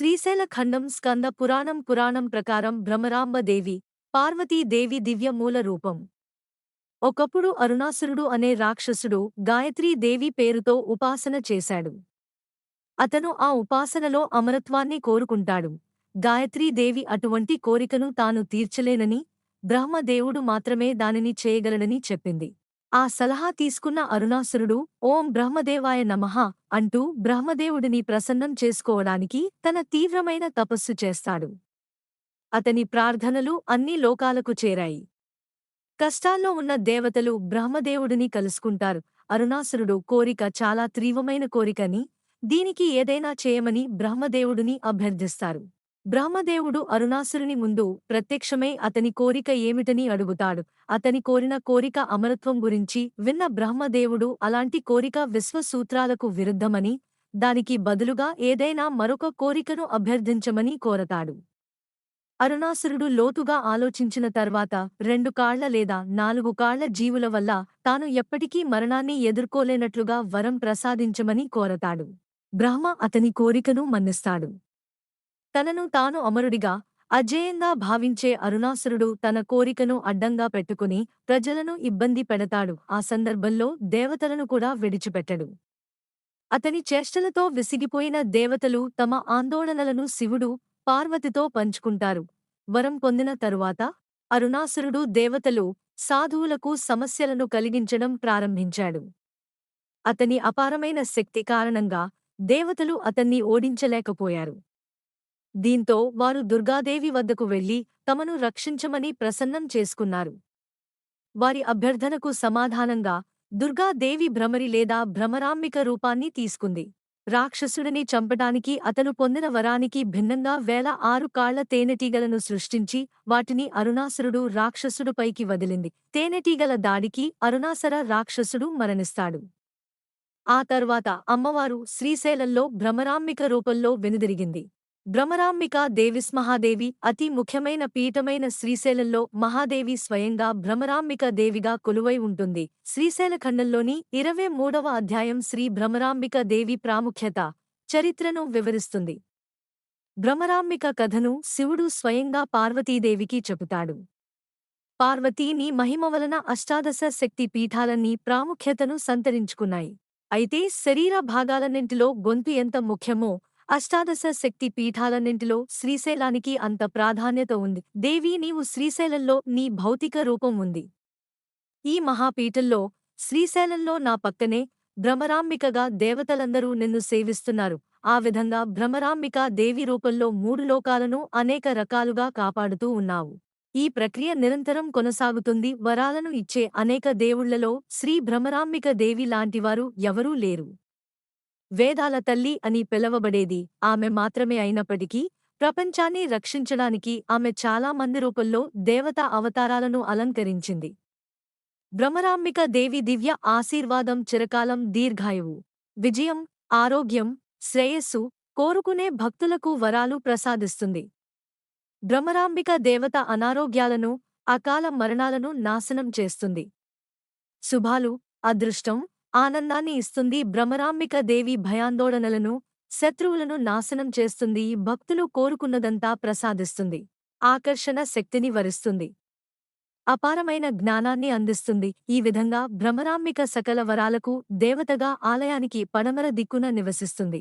శ్రీశైల ఖండం స్కంద పురాణం పురాణం ప్రకారం భ్రమరాంబదేవి పార్వతీదేవి దివ్య మూల రూపం. ఒకప్పుడు అరుణాసురుడు అనే రాక్షసుడు గాయత్రీదేవి పేరుతో ఉపాసన చేశాడు. అతను ఆ ఉపాసనలో అమరత్వాన్ని కోరుకుంటాడు. గాయత్రీదేవి అటువంటి కోరికను తాను తీర్చలేనని బ్రహ్మదేవుడు మాత్రమే దానిని చేయగలనని చెప్పింది. ఆ సలహా తీసుకున్న అరుణాసురుడు ఓం బ్రహ్మదేవాయ నమః అంటూ బ్రహ్మదేవుడిని ప్రసన్నం చేసుకోవడానికి తన తీవ్రమైన తపస్సు చేస్తాడు. అతని ప్రార్థనలు అన్ని లోకాలకు చేరాయి. కష్టాల్లో ఉన్న దేవతలు బ్రహ్మదేవుడిని కలుసుకుంటారు. అరుణాసురుడు కోరిక చాలా తీవ్రమైన కోరికని దీనికి ఏదైనా చేయమని బ్రహ్మదేవుడిని అభ్యర్థిస్తారు. బ్రహ్మదేవుడు అరుణాసురుని ముందు ప్రత్యక్షమై అతని కోరిక ఏమిటని అడుగుతాడు. అతని కోరిన కోరిక అమరత్వం గురించి విన్న బ్రహ్మదేవుడు అలాంటి కోరిక విశ్వసూత్రాలకు విరుద్ధమని దానికి బదులుగా ఏదైనా మరొక కోరికను అభ్యర్థించమని కోరతాడు. అరుణాసురుడు లోతుగా ఆలోచించిన తర్వాత రెండు కాళ్ళ లేదా నాలుగు కాళ్ళ జీవుల వల్ల తాను ఎప్పటికీ మరణాన్ని ఎదుర్కోలేనట్లుగా వరం ప్రసాదించమని కోరతాడు. బ్రహ్మ అతని కోరికను మన్నిస్తాడు. తనను తాను అమరుడిగా అజేయంగా భావించే అరుణాసురుడు తన కోరికను అడ్డంగా పెట్టుకుని ప్రజలను ఇబ్బంది పెడతాడు. ఆ సందర్భంలో దేవతలను కూడా విడిచిపెట్టడు. అతని చేష్టలతో విసిగిపోయిన దేవతలు తమ ఆందోళనలను శివుడు పార్వతితో పంచుకుంటారు. వరం పొందిన తరువాత అరుణాసురుడు దేవతలు సాధువులకు సమస్యలను కలిగించడం ప్రారంభించాడు. అతని అపారమైన శక్తి కారణంగా దేవతలు అతన్ని ఓడించలేకపోయారు. దీంతో వారు దుర్గాదేవి వద్దకు వెళ్ళి తమను రక్షించమని ప్రసన్నం చేసుకున్నారు. వారి అభ్యర్థనకు సమాధానంగా దుర్గాదేవి భ్రమరి లేదా భ్రమరాంబిక రూపాన్ని తీసుకుంది. రాక్షసుడిని చంపటానికి అతను పొందిన వరానికి భిన్నంగా వేల ఆరు కాళ్ళ తేనెటీగలను సృష్టించి వాటిని అరుణాసురుడు రాక్షసుడుపైకి వదిలింది. తేనెటీగల దాడికి అరుణాసర రాక్షసుడు మరణిస్తాడు. ఆ తర్వాత అమ్మవారు శ్రీశైలంలో భ్రమరాంబిక రూపంలో వెనుదిరిగింది. భ్రమరాంబిక దేవిస్మహాదేవి అతి ముఖ్యమైన పీఠమైన శ్రీశైలంలో మహాదేవి స్వయంగా భ్రమరాంబిక దేవిగా కొలువై ఉంటుంది. శ్రీశైలఖండంలోని ఇరవై మూడవ అధ్యాయం శ్రీ భ్రమరాంబిక దేవి ప్రాముఖ్యత చరిత్రను వివరిస్తుంది. భ్రమరాంబిక కథను శివుడు స్వయంగా పార్వతీదేవికి చెబుతాడు. పార్వతీని మహిమ వలన అష్టాదశ శక్తి పీఠాలన్నీ ప్రాముఖ్యతను సంతరించుకున్నాయి. అయితే శరీర భాగాలన్నింటిలో గొంతు ఎంత ముఖ్యమో అష్టాదశ శక్తి పీఠాలన్నింటిలో శ్రీశైలానికి అంత ప్రాధాన్యత ఉంది. దేవీ నీవు శ్రీశైలంలో నీ భౌతిక రూపం ఉంది. ఈ మహాపీఠంలో శ్రీశైలంలో నా పక్కనే భ్రమరాంబికగా దేవతలందరూ నిన్ను సేవిస్తున్నారు. ఆ విధంగా భ్రమరాంబిక దేవి రూపంలో మూడు లోకాలను అనేక రకాలుగా కాపాడుతూ ఉన్నావు. ఈ ప్రక్రియ నిరంతరం కొనసాగుతుంది. వరాలను ఇచ్చే అనేక దేవుళ్ళలో శ్రీ భ్రమరాంబిక దేవి లాంటివారు ఎవరూ లేరు. వేదాల తల్లి అని పిలవబడేది. ఆమె మాత్రమే అయినప్పటికీ ప్రపంచాన్ని రక్షించడానికి ఆమె చాలా మంది రూపంలో దేవతా అవతారాలను అలంకరించింది. భ్రమరాంబిక దేవి దివ్య ఆశీర్వాదం చిరకాలం దీర్ఘాయువు. విజయం ఆరోగ్యం శ్రేయస్సు కోరుకునే భక్తులకు వరాలు ప్రసాదిస్తుంది. భ్రమరాంబిక దేవత అనారోగ్యాలను అకాల మరణాలను నాశనం చేస్తుంది. శుభాలు అదృష్టం ఆనందాన్ని ఇస్తుంది. భ్రమరాంబిక దేవి భయాందోళనలను శత్రువులను నాశనం చేస్తుంది. భక్తులు కోరుకున్నదంతా ప్రసాదిస్తుంది. ఆకర్షణ శక్తిని వరిస్తుంది. అపారమైన జ్ఞానాన్ని అందిస్తుంది. ఈ విధంగా భ్రమరాంబిక సకల వరాలకు దేవతగా ఆలయానికి పడమర దిక్కున నివసిస్తుంది.